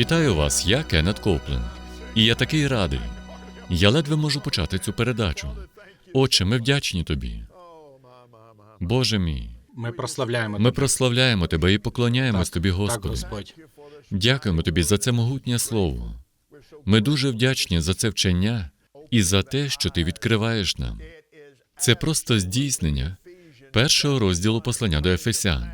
Вітаю вас, я Кеннет Коупленд. І я такий радий. Я ледве можу почати цю передачу. Отче, ми вдячні тобі. Боже мій, Ми прославляємо ми прославляємо тебе і поклоняємось Так, тобі, Так, Господь. Дякуємо тобі за це могутнє слово. Ми дуже вдячні за це вчення і за те, що ти відкриваєш нам. Це просто здійснення першого розділу послання до Ефесян.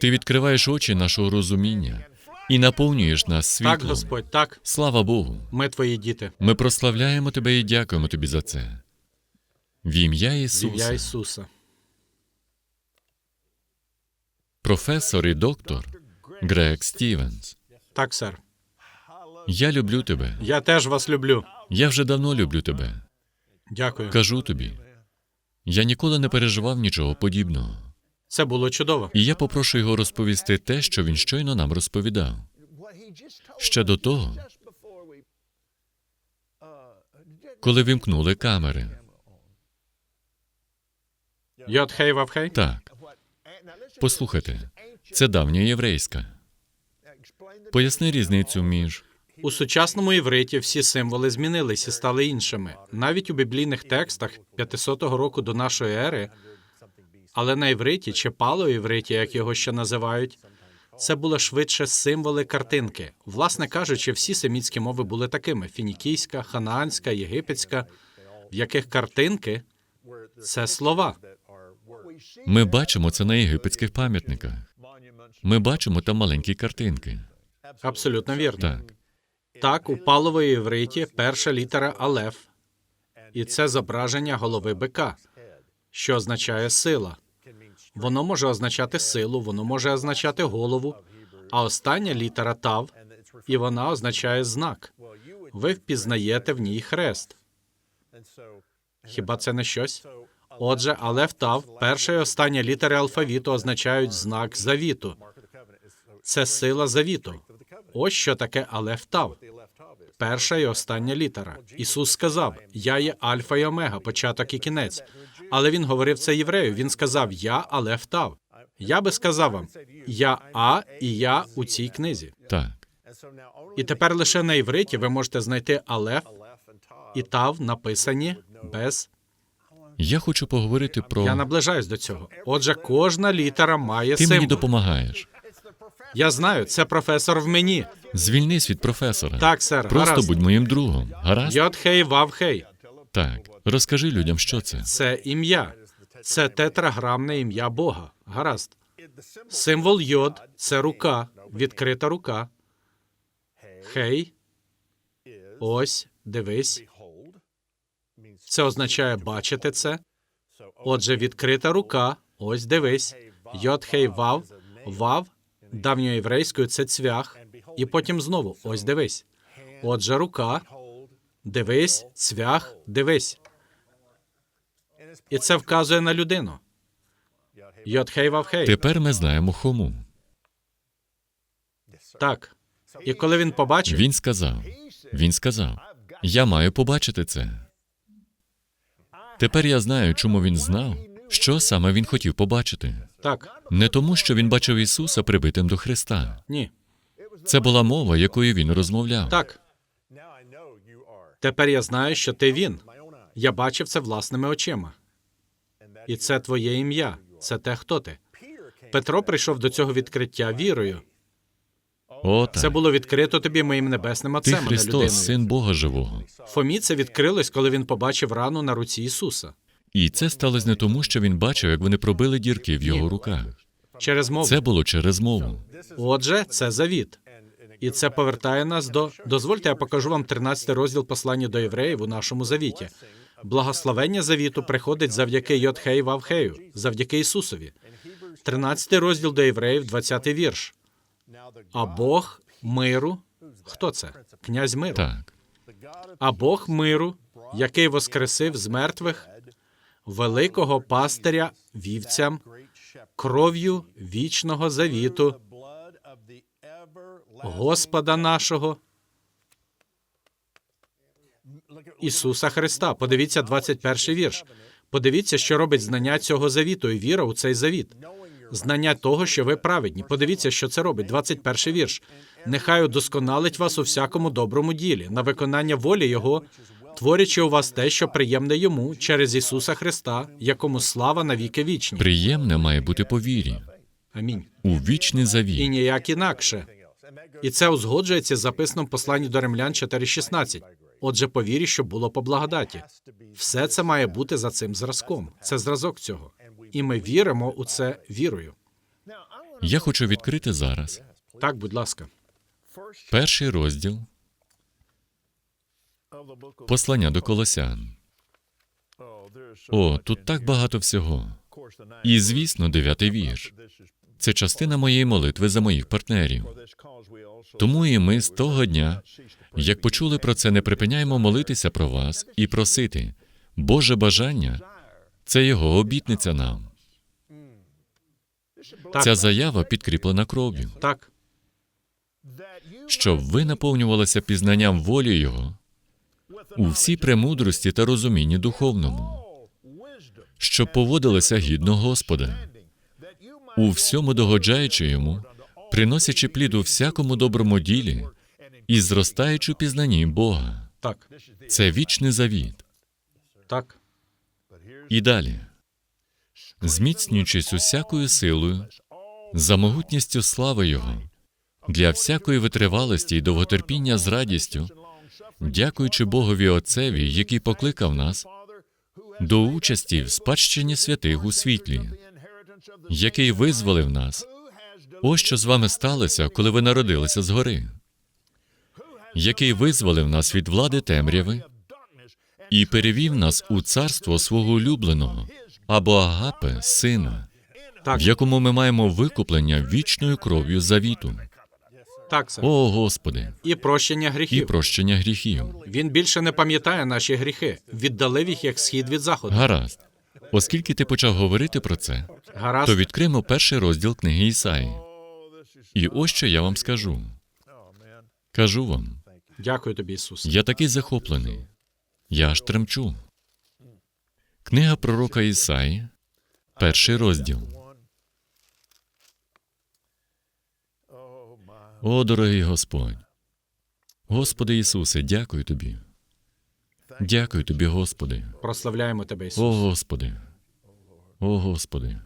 Ти відкриваєш очі нашого розуміння і наповнюєш нас Так. Господь, так. Слава Богу. Ми твої діти. Ми прославляємо тебе і дякуємо тобі за це. В ім'я В ім'я Ісуса, Ісуса. професор і доктор Грег Стівенс. Так, сер. Я люблю тебе. Я теж вас люблю. Я вже давно люблю тебе. Дякую. Кажу тобі. Я ніколи не переживав нічого подібного. Це було чудово. І я попрошу його розповісти те, що він щойно нам розповідав. Ще до того, коли вімкнули камери. Йод хей вавхей? Так. Послухайте, це давня єврейська. Поясни різницю між У сучасному івриті всі символи змінились і стали іншими. Навіть у біблійних текстах 500 року до нашої ери, але на івриті чи палеоівриті, як його ще називають, це були швидше символи картинки. Власне кажучи, всі семітські мови були такими: фінікійська, ханаанська, єгипетська, в яких картинки це слова. Ми бачимо це на єгипетських пам'ятниках. Ми бачимо там маленькі картинки. Абсолютно вірно. Так, Так, у палової івриті перша літера Алеф, і це зображення голови бика, що означає сила. Воно може означати силу, воно може означати голову, а остання літера Тав, і вона означає знак. Ви впізнаєте в ній хрест. Хіба це не щось? Отже, Алеф Тав, перша і остання літери алфавіту означають знак завіту. Це сила завіту. Ось що таке Алеф Тав. Перша і остання літера. Ісус сказав: Я є Альфа і Омега, початок і кінець. Але він говорив це єврею. Він сказав: Я Алеф Тав. Я би сказав вам: Я А і я у цій книзі. так. І тепер лише на івриті ви можете знайти Алеф і Тав написані без. Я хочу поговорити про. Я наближаюсь до цього. Отже, кожна літера має Ти мені допомагаєш. Я знаю, це професор в мені. Звільнись від професора. Так, сер, Просто гаразд. будь моїм другом. Гаразд? Йод хей вав хей. Так. Розкажи людям, що це. Це ім'я. Це тетраграмне ім'я Бога. Гаразд. Символ йод це рука, відкрита рука. Хей. Ось, дивись. Це означає бачити це. Отже, відкрита рука. Ось дивись. Йод хей вав. Вав давньоєврейською це цвях. І потім знову ось дивись. Отже, рука. Дивись, цвях, дивись. І це вказує на людину. Йод хей вав хей. Тепер ми знаємо хому. Так. І коли він побачив, Він сказав. Він сказав: Я маю побачити це. Тепер я знаю, чому він знав, що саме він хотів побачити. так, Не тому, що він бачив Ісуса прибитим до Христа. ні, Це була мова, якою він розмовляв. так. Тепер я знаю, що ти він. Я бачив це власними очима. І це твоє ім'я. Це те, хто ти. Петро прийшов до цього відкриття вірою. О, так. Це було відкрито тобі моїм небесним отцем, не Христос, людиною. син Бога живого. Фомі це відкрилось, коли він побачив рану на руці Ісуса І це сталося не тому, що він бачив, як вони пробили дірки в його руках. через мову. Це було через мову. Отже, це завіт. І це повертає нас до. Дозвольте, я покажу вам 13 розділ послання до євреїв у нашому завіті. Благословення завіту приходить завдяки Йодхею Вавхею, завдяки Ісусові. 13 розділ до євреїв, 20 вірш. А Бог миру. Хто це? Князь миру. Так. А Бог миру, який воскресив з мертвих великого пастиря вівцям кров'ю вічного завіту Господа нашого Ісуса Христа. Подивіться 21 вірш. Подивіться, що робить знання цього завіту і віра у цей завіт. Знання того, що ви праведні. Подивіться, що це робить. 21 вірш. Нехай удосконалить вас у всякому доброму ділі, на виконання волі Його, творячи у вас те, що приємне йому, через Ісуса Христа, якому слава навіки вічні. Приємне має бути по вірі. Амінь. У вічний І ніяк інакше. І це узгоджується з записаним посланні до римлян 4.16. Отже, по вірі, що було по благодаті. Все це має бути за цим зразком. Це зразок цього. І ми віримо у це вірою. Я хочу відкрити зараз Так, будь ласка. перший розділ послання до Колосян. О, тут так багато всього. І, звісно, дев'ятий вірш. Це частина моєї молитви за моїх партнерів. Тому і ми з того дня, як почули про це, не припиняємо молитися про вас і просити. Боже бажання це його обітниця нам. Так, Ця заява підкріплена кров'ю, так, щоб ви наповнювалися пізнанням волі Його у всій премудрості та розумінні духовному, щоб поводилися гідно Господа, у всьому догоджаючи йому, приносячи плід у всякому доброму ділі і зростаючи в пізнанні Бога. так, Це вічний завіт. так. І далі, зміцнюючись усякою силою, за могутністю слави Його, для всякої витривалості і довготерпіння з радістю, дякуючи Богові Отцеві, який покликав нас до участі в спадщині святих у світлі, який визволив нас. Ось що з вами сталося, коли ви народилися згори, який визволив нас від влади темряви і перевів нас у царство свого улюбленого або Агапе, сина, Так, в якому ми маємо викуплення вічною кров'ю завіту. Так, сер. О Господи, І прощення гріхів. і прощення гріхів. Він більше не пам'ятає наші гріхи, віддалив їх як схід від заходу. Гаразд. Оскільки ти почав говорити про це, Гаразд. то відкриємо перший розділ книги Ісаї. І ось що я вам скажу. Кажу вам, Дякую тобі, Ісус. я такий захоплений. Я аж тремчу. Книга пророка Ісаї, перший розділ. О, дорогий Господь. Господи Ісусе, дякую тобі. Дякую тобі, Господи. Прославляємо тебе, Ісус. О, Господи. О, Господи.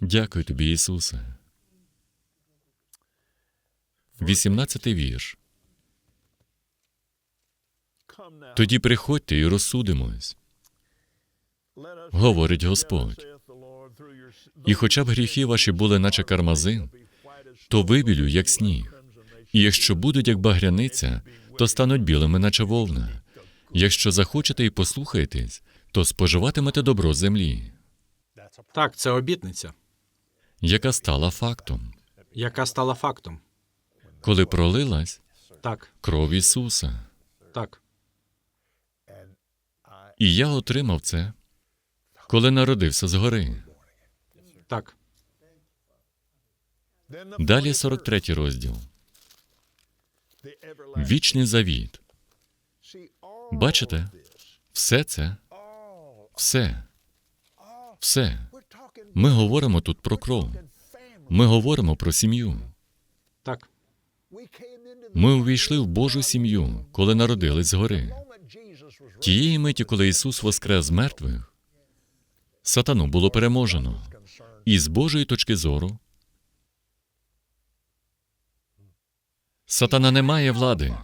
Дякую тобі, Ісусе. 18 вірш. Тоді приходьте і розсудимось, говорить Господь. І хоча б гріхи ваші були, наче кармазин, то вибілю, як сніг. І якщо будуть як багряниця, то стануть білими, наче вовна. Якщо захочете і послухаєтесь, то споживатимете добро землі, Так, це обітниця, яка стала фактом, яка стала фактом. коли пролилась Так, кров Ісуса. так, І я отримав це, коли народився згори. так. Далі 43 розділ. Вічний завіт. Бачите? Все це, все, все. Ми говоримо тут про кров. Ми говоримо про сім'ю. Так, Ми увійшли в Божу сім'ю, коли народились згори. Тієї миті, коли Ісус воскрес з мертвих, сатану було переможено. І з Божої точки зору сатана не має влади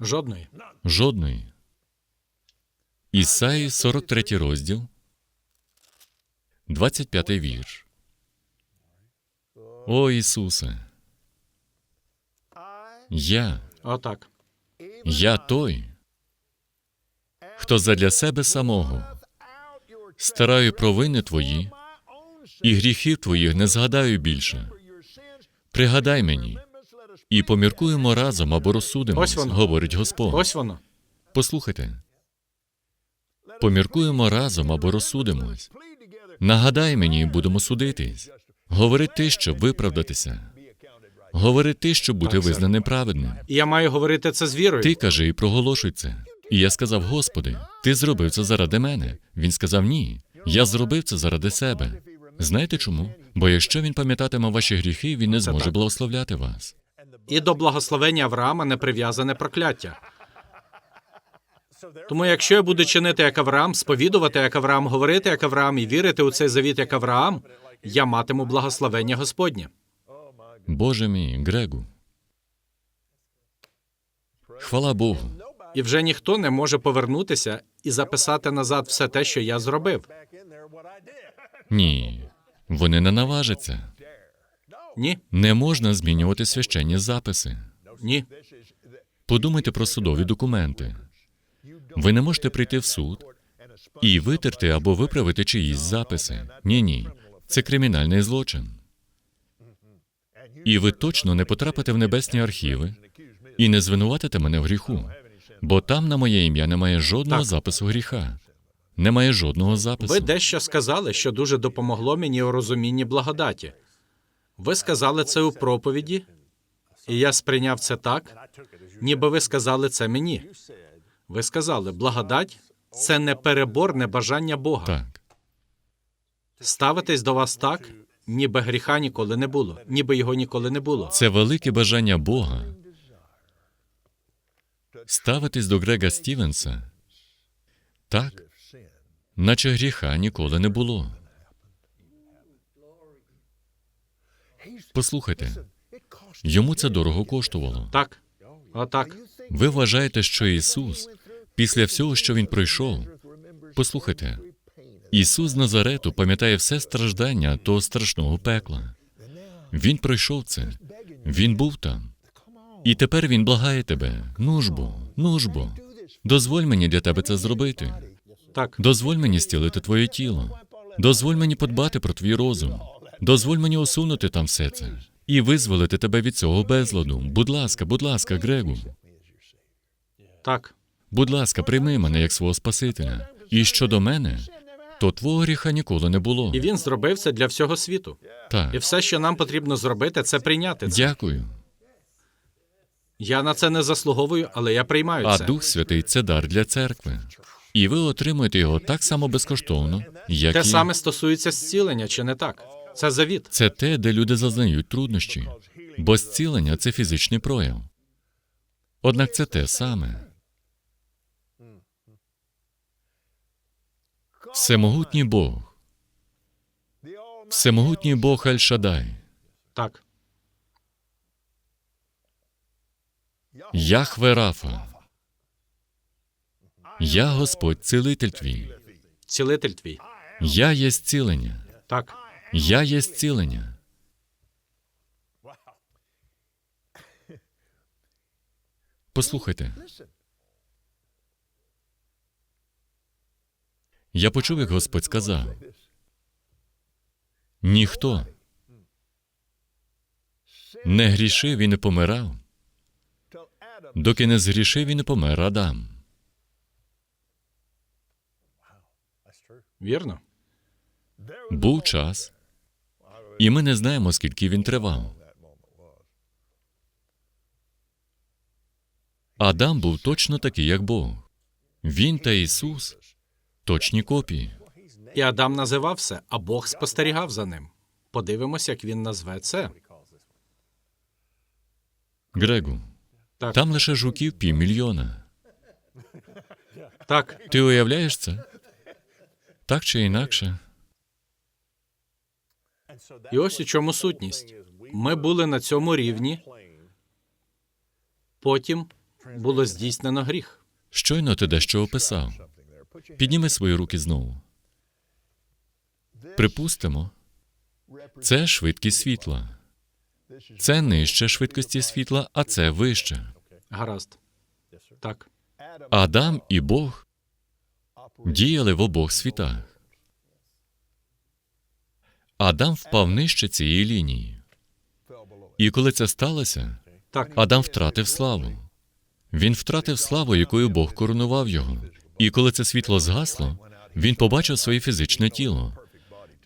Жодної. жодної. Ісаї 43 розділ, 25 вірш. О Ісусе, я, Отак. я той, хто задля себе самого стараю провини твої і гріхів твоїх не згадаю більше. Пригадай мені, і поміркуємо разом або воно. говорить Господь. Ось воно. Послухайте. Поміркуємо разом або розсудимось. Нагадай мені, будемо судитись. Говори ти, щоб виправдатися. Говори ти, щоб бути визнаним праведним. І я маю говорити це з вірою. Ти кажи і проголошуй це. І я сказав: Господи, ти зробив це заради мене. Він сказав: Ні, я зробив це заради себе. Знаєте чому? Бо якщо він пам'ятатиме ваші гріхи, він не зможе благословляти вас. І до благословення Авраама не прив'язане прокляття. Тому якщо я буду чинити як Авраам, сповідувати як Авраам, говорити як Авраам і вірити у цей завіт як Авраам, я матиму благословення Господнє. Боже мій, Грегу. Хвала Богу. І вже ніхто не може повернутися і записати назад все те, що я зробив. Ні, вони не наважаться. Ні, Не можна змінювати священні записи. ні. Подумайте про судові документи. Ви не можете прийти в суд і витерти або виправити чиїсь записи. Ні, ні. Це кримінальний злочин. І ви точно не потрапите в небесні архіви і не звинуватите мене в гріху, бо там на моє ім'я немає жодного Так. запису гріха. Немає жодного запису. Ви дещо сказали, що дуже допомогло мені у розумінні благодаті. Ви сказали це у проповіді, і я сприйняв це так, ніби ви сказали це мені. Ви сказали, благодать це не переборне бажання Бога. Так. Ставитись до вас так, ніби гріха ніколи не було, ніби його ніколи не було. Це велике бажання Бога ставитись до Грега Стівенса так, наче гріха ніколи не було. Послухайте, йому це дорого коштувало. Так, отак. Ви вважаєте, що Ісус, після всього, що Він пройшов, послухайте, Ісус Назарету пам'ятає все страждання того страшного пекла. Він пройшов це, Він був там. І тепер Він благає тебе. Ну ж бо, ну ж бо. Дозволь мені для тебе це зробити. Так, Дозволь мені стілити твоє тіло. Дозволь мені подбати про твій розум. Дозволь мені усунути там все це і визволити тебе від цього безладу. Будь ласка, будь ласка, Грегу. так. Будь ласка, прийми мене як свого Спасителя. І щодо мене, то твого гріха ніколи не було. І він зробив це для всього світу. І все, що нам потрібно зробити, це прийняти це. дякую. Я на це не заслуговую, але я приймаю А це. Дух Святий це дар для церкви. І ви отримуєте його так само безкоштовно, як Те і саме стосується зцілення, чи не так? Це завіт. це те, де люди зазнають труднощі, бо зцілення це фізичний прояв. Однак це те саме. Всемогутній Бог, всемогутній Бог Аль-Шадай, Так, Яхве Рафа. Я Господь, цілитель твій. цілитель твій. Я є зцілення. Так, Я є зцілення. Послухайте. Я почув, як Господь сказав. Ніхто не грішив і не помирав, доки не згрішив і не помер Адам. вірно. Був час, і ми не знаємо, скільки він тривав. Адам був точно такий, як Бог. Він та Ісус точні копії. І Адам називався, а Бог спостерігав за ним. Подивимося, як він назве це. Грегу, Так, там лише жуків півмільйона. так, Ти уявляєш це? Так чи інакше? І ось у чому сутність. Ми були на цьому рівні, потім було здійснено гріх. Щойно ти дещо описав. Підніми свої руки знову. Припустимо, це швидкість світла. Це нижче швидкості світла, а це вище. Гаразд. Так, Адам і Бог діяли в обох світах. Адам впав нижче цієї лінії. І коли це сталося, так, Адам втратив славу. Він втратив славу, якою Бог коронував його. І коли це світло згасло, він побачив своє фізичне тіло.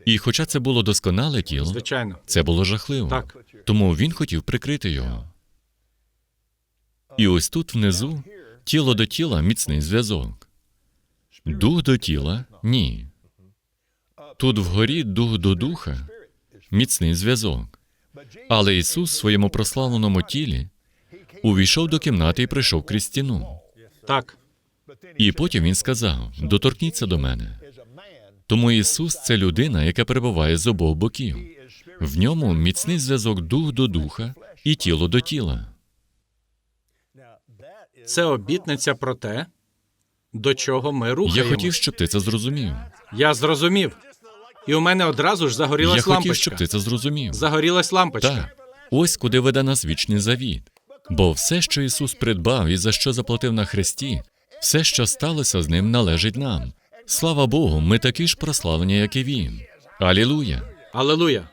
І хоча це було досконале тіло, звичайно. це було жахливо. Так. Тому він хотів прикрити його. І ось тут внизу тіло до тіла міцний зв'язок. Дух до тіла ні. Тут вгорі дух до духа міцний зв'язок. Але Ісус в своєму прославленому тілі увійшов до кімнати і прийшов крізь стіну. Так, І потім він сказав: доторкніться до мене. Тому Ісус це людина, яка перебуває з обох боків. В ньому міцний зв'язок дух до духа і тіло до тіла. це обітниця про те, до чого ми Я хотів, щоб ти це зрозумів. Я зрозумів. І у мене одразу ж Я загорілась хотів, лампочка. щоб ти це зрозумів. Загорілась лампочка. Так, ось куди веде нас вічний завіт. Бо все, що Ісус придбав і за що заплатив на хресті, все, що сталося з ним, належить нам. Слава Богу, ми такі ж прославлені, як і Він. Алілуя! Алелуя.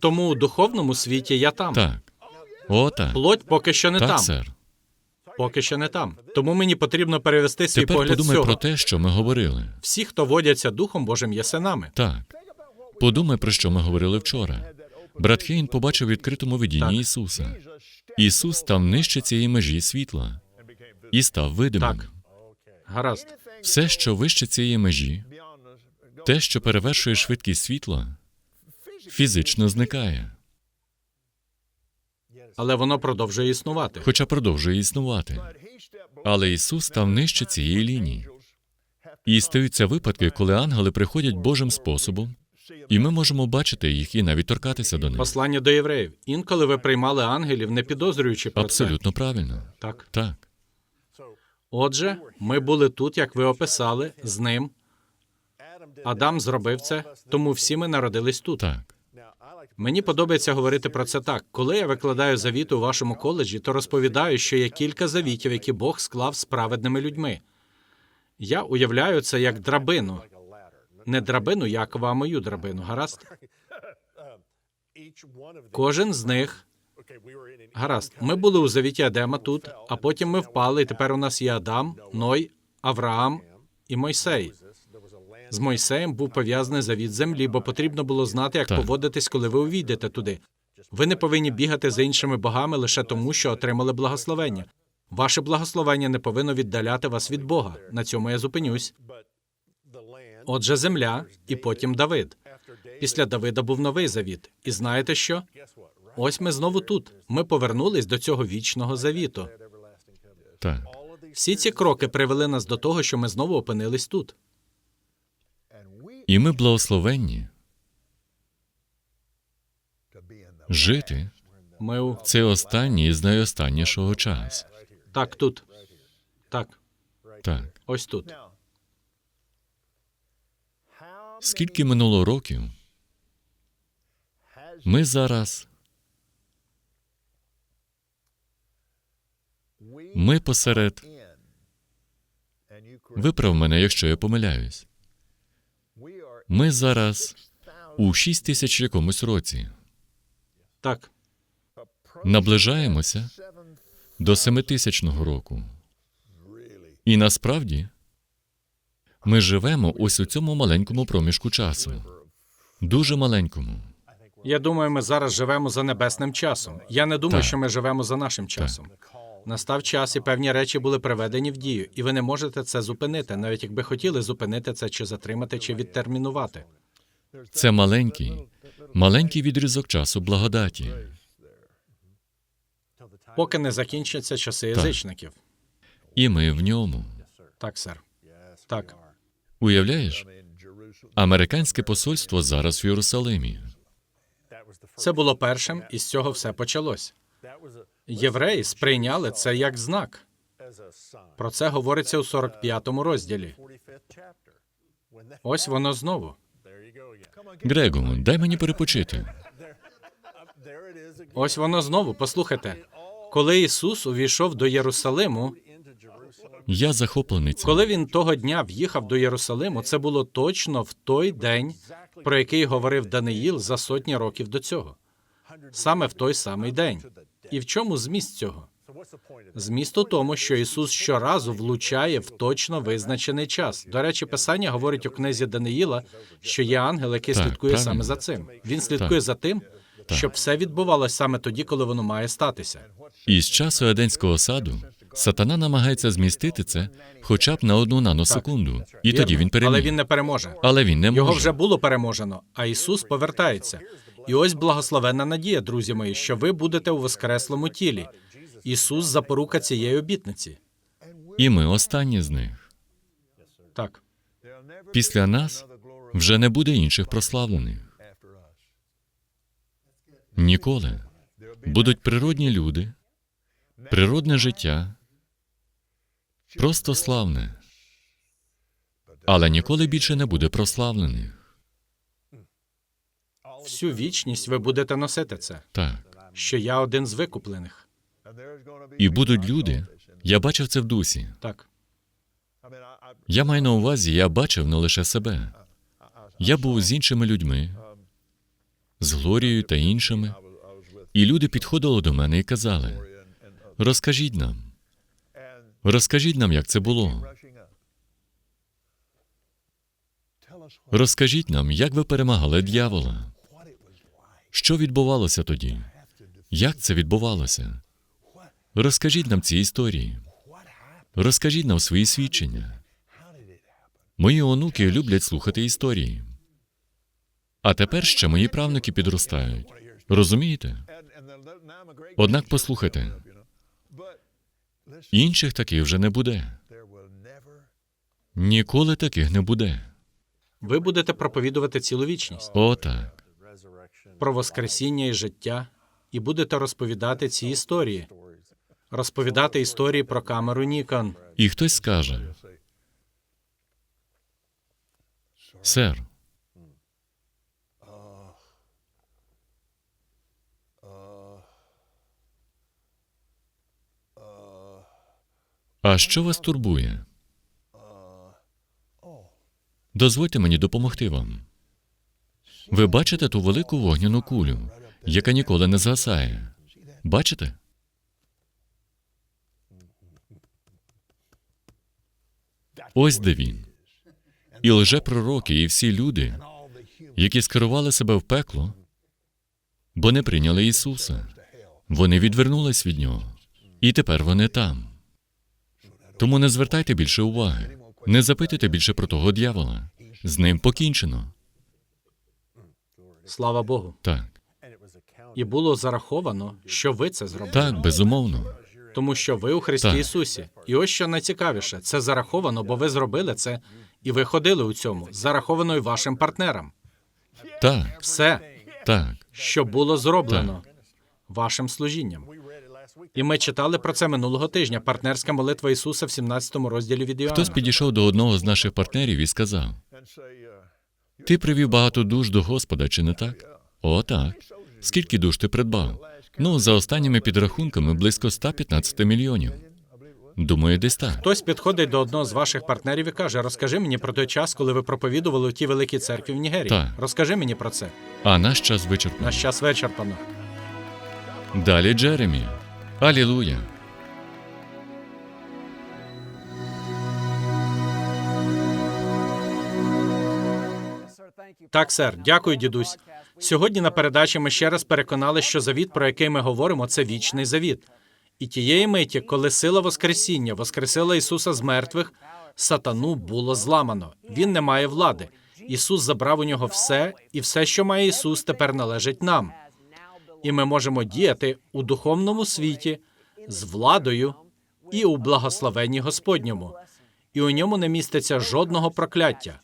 Тому у духовному світі я там. Так. О, так. Плоть поки що не Так, там. сер. Поки що не там. Тому мені потрібно перевести свій Тепер погляд подумай цього. про те, що ми говорили. Всі, хто водяться Духом Божим, є синами. Так. Подумай, про що ми говорили вчора. Брат Хейн побачив у відкритому видінні Так. Ісуса. Ісус став нижче цієї межі світла і став видимим. Так. Гаразд. Все, що вище цієї межі, те, що перевершує швидкість світла, фізично зникає, Але воно продовжує існувати. хоча продовжує існувати. Але Ісус став нижче цієї лінії. І стаються випадки, коли ангели приходять Божим способом, і ми можемо бачити їх і навіть торкатися до них. Послання до євреїв. Інколи ви приймали ангелів, не підозрюючи про Абсолютно правильно. Так. Так. Отже, ми були тут, як ви описали, з ним. Адам зробив це, тому всі ми народились тут. Так. Мені подобається говорити про це так. Коли я викладаю завіти у вашому коледжі, то розповідаю, що є кілька завітів, які Бог склав з праведними людьми. Я уявляю це як драбину. Не драбину Якова, а мою драбину, гаразд? Кожен з них. Гаразд, ми були у завіті Адема тут, а потім ми впали, і тепер у нас є Адам, Ной, Авраам і Мойсей. З Мойсеєм був пов'язаний завіт землі, бо потрібно було знати, як Так. поводитись, коли ви увійдете туди. Ви не повинні бігати за іншими богами лише тому, що отримали благословення. Ваше благословення не повинно віддаляти вас від Бога. На цьому я зупинюсь. Отже, земля, і потім Давид. Після Давида був новий завіт. І знаєте що? Ось ми знову тут. Ми повернулись до цього вічного завіту. Так. Всі ці кроки привели нас до того, що ми знову опинились тут. І ми благословенні жити Ми у цей останній із найостаннішого час. так тут. Так, Так. ось тут. Скільки минуло років, ми зараз ми посеред. Виправ мене, якщо я помиляюсь. Ми зараз у 6 тисяч якомусь році Так, наближаємося до семитисячного року. І насправді ми живемо ось у цьому маленькому проміжку часу. Дуже маленькому. я думаю, ми зараз живемо за небесним часом. Я не думаю, Так. що ми живемо за нашим часом. Настав час, і певні речі були приведені в дію, і ви не можете це зупинити, навіть якби хотіли зупинити це, чи затримати, чи відтермінувати. Це маленький, маленький відрізок часу благодаті. поки не закінчаться часи язичників. І ми в ньому. Так, сер. Так. Уявляєш? Американське посольство зараз в Єрусалимі. Це було першим, і з цього все почалось. Євреї сприйняли це як знак. Про це говориться у 45-му розділі. Ось воно знову. Грегу, дай мені перепочити. Ось воно знову. Послухайте. Коли Ісус увійшов до Єрусалиму, Я захоплений цим. коли він того дня в'їхав до Єрусалиму, це було точно в той день, про який говорив Даниїл за сотні років до цього. Саме в той самий день. І в чому зміст цього? Зміст у тому, що Ісус щоразу влучає в точно визначений час. До речі, Писання говорить у книзі Даниїла, що є ангел, який Так, слідкує правильно. саме за цим. Він слідкує Так. за тим, щоб все відбувалося саме тоді, коли воно має статися. І з часу Еденського саду сатана намагається змістити це хоча б на одну наносекунду. І тоді він переміг. Але він не переможе. Але він не може. Його вже було переможено, а Ісус повертається. І ось благословенна надія, друзі мої, що ви будете у воскреслому тілі. Ісус запорука цієї обітниці. І ми останні з них. Так, Після нас вже не буде інших прославлених. Ніколи. Будуть природні люди, природне життя, просто славне. Але ніколи більше не буде прославлених. Всю вічність ви будете носити це, Так. що я один з викуплених. І будуть люди. Я бачив це в дусі. Так, Я маю на увазі, я бачив не лише себе. Я був з іншими людьми, з Глорією та іншими. І люди підходили до мене і казали: розкажіть нам, розкажіть нам, як це було. Розкажіть нам, як ви перемагали дьявола. Що відбувалося тоді? Як це відбувалося? Розкажіть нам ці історії. Розкажіть нам свої свідчення. Мої онуки люблять слухати історії. А тепер ще мої правнуки підростають. Розумієте? Однак послухайте, інших таких вже не буде. Ніколи таких не буде. ви будете проповідувати цілу вічність О, так. Про воскресіння і життя, і будете розповідати ці історії, розповідати історії про камеру Нікон. І хтось скаже: Сер, а що вас турбує? Дозвольте мені допомогти вам. Ви бачите ту велику вогняну кулю, яка ніколи не згасає. Бачите? Ось де він. І лжепророки, і всі люди, які скерували себе в пекло, бо не прийняли Ісуса. Вони відвернулись від нього. І тепер вони там. Тому не звертайте більше уваги, не запитуйте більше про того дьявола. З ним покінчено. Слава Богу. Так, І було зараховано, що ви це зробили. так, безумовно. Тому що ви у Христі Так. Ісусі. І ось що найцікавіше, це зараховано, бо ви зробили це, і ви ходили у цьому. Зараховано і вашим партнерам. Так, Все, так. що було зроблено вашим служінням. І ми читали про це минулого тижня. Партнерська молитва Ісуса в 17 розділі від Іоанна. Хтось підійшов до одного з наших партнерів і сказав: Ти привів багато душ до Господа, чи не так? О, так. Скільки душ ти придбав? Ну, за останніми підрахунками, близько 115 мільйонів. Думаю, десь так. Хтось підходить до одного з ваших партнерів і каже: Розкажи мені про той час, коли ви проповідували у тій великій церкві в Нігерії. Так. Розкажи мені про це. А наш час вичерпаний. Наш час вичерпано. Далі Джеремі. Алілуя. Так, сер, дякую, дідусь. Сьогодні на передачі ми ще раз переконали, що завіт, про який ми говоримо, це вічний завіт. І тієї миті, коли сила Воскресіння воскресила Ісуса з мертвих, сатану було зламано. Він не має влади. Ісус забрав у нього все, і все, що має Ісус, тепер належить нам. І ми можемо діяти у духовному світі з владою і у благословенні Господньому, і у ньому не міститься жодного прокляття.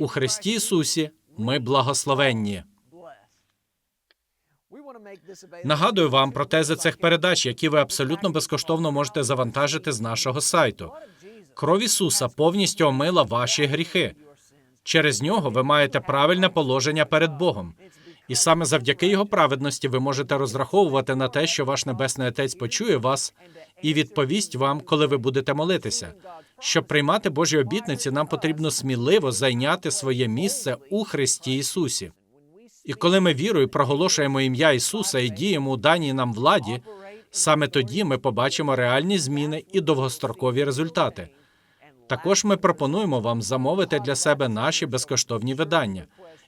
У Христі Ісусі ми благословенні. Нагадую вам про тези цих передач, які ви абсолютно безкоштовно можете завантажити з нашого сайту. Кров Ісуса повністю омила ваші гріхи. Через нього ви маєте правильне положення перед Богом. І саме завдяки його праведності ви можете розраховувати на те, що ваш небесний Отець почує вас і відповість вам, коли ви будете молитися. Щоб приймати Божі обітниці, нам потрібно сміливо зайняти своє місце у Христі Ісусі. І коли ми вірою проголошуємо ім'я Ісуса і діємо у даній нам владі, саме тоді ми побачимо реальні зміни і довгострокові результати. Також ми пропонуємо вам замовити для себе наші безкоштовні видання,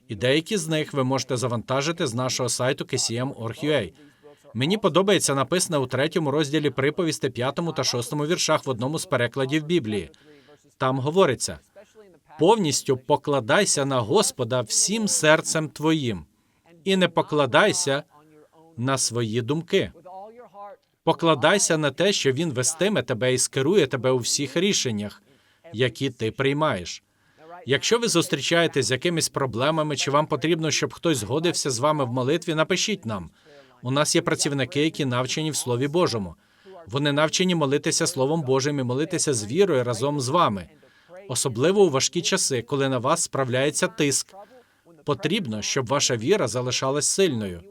і деякі з них ви можете завантажити з нашого сайту kcm.org.ua. Мені подобається написане у третьому розділі приповісти, п'ятому та шостому віршах в одному з перекладів Біблії. Там говориться: повністю покладайся на Господа всім серцем твоїм, і не покладайся на свої думки. Покладайся на те, що він вестиме тебе і скерує тебе у всіх рішеннях, які ти приймаєш. Якщо ви зустрічаєтесь з якимись проблемами, чи вам потрібно, щоб хтось згодився з вами в молитві, напишіть нам. У нас є працівники, які навчені в Слові Божому. Вони навчені молитися Словом Божим і молитися з вірою разом з вами, особливо у важкі часи, коли на вас справляється тиск. Потрібно, щоб ваша віра залишалась сильною.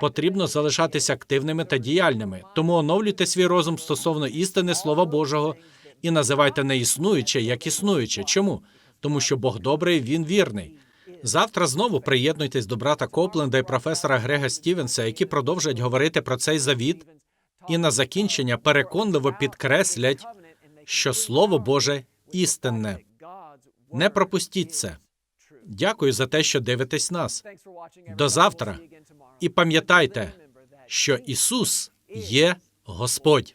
Потрібно залишатися активними та діяльними. Тому оновлюйте свій розум стосовно істини Слова Божого і називайте неіснуюче як існуюче. Чому? Тому що Бог добрий, він вірний. Завтра знову приєднуйтесь до брата Копленда і професора Грега Стівенса, які продовжать говорити про цей завіт, і на закінчення переконливо підкреслять, що Слово Боже істинне. Не пропустіть це. Дякую за те, що дивитесь нас. До завтра. І пам'ятайте, що Ісус є Господь.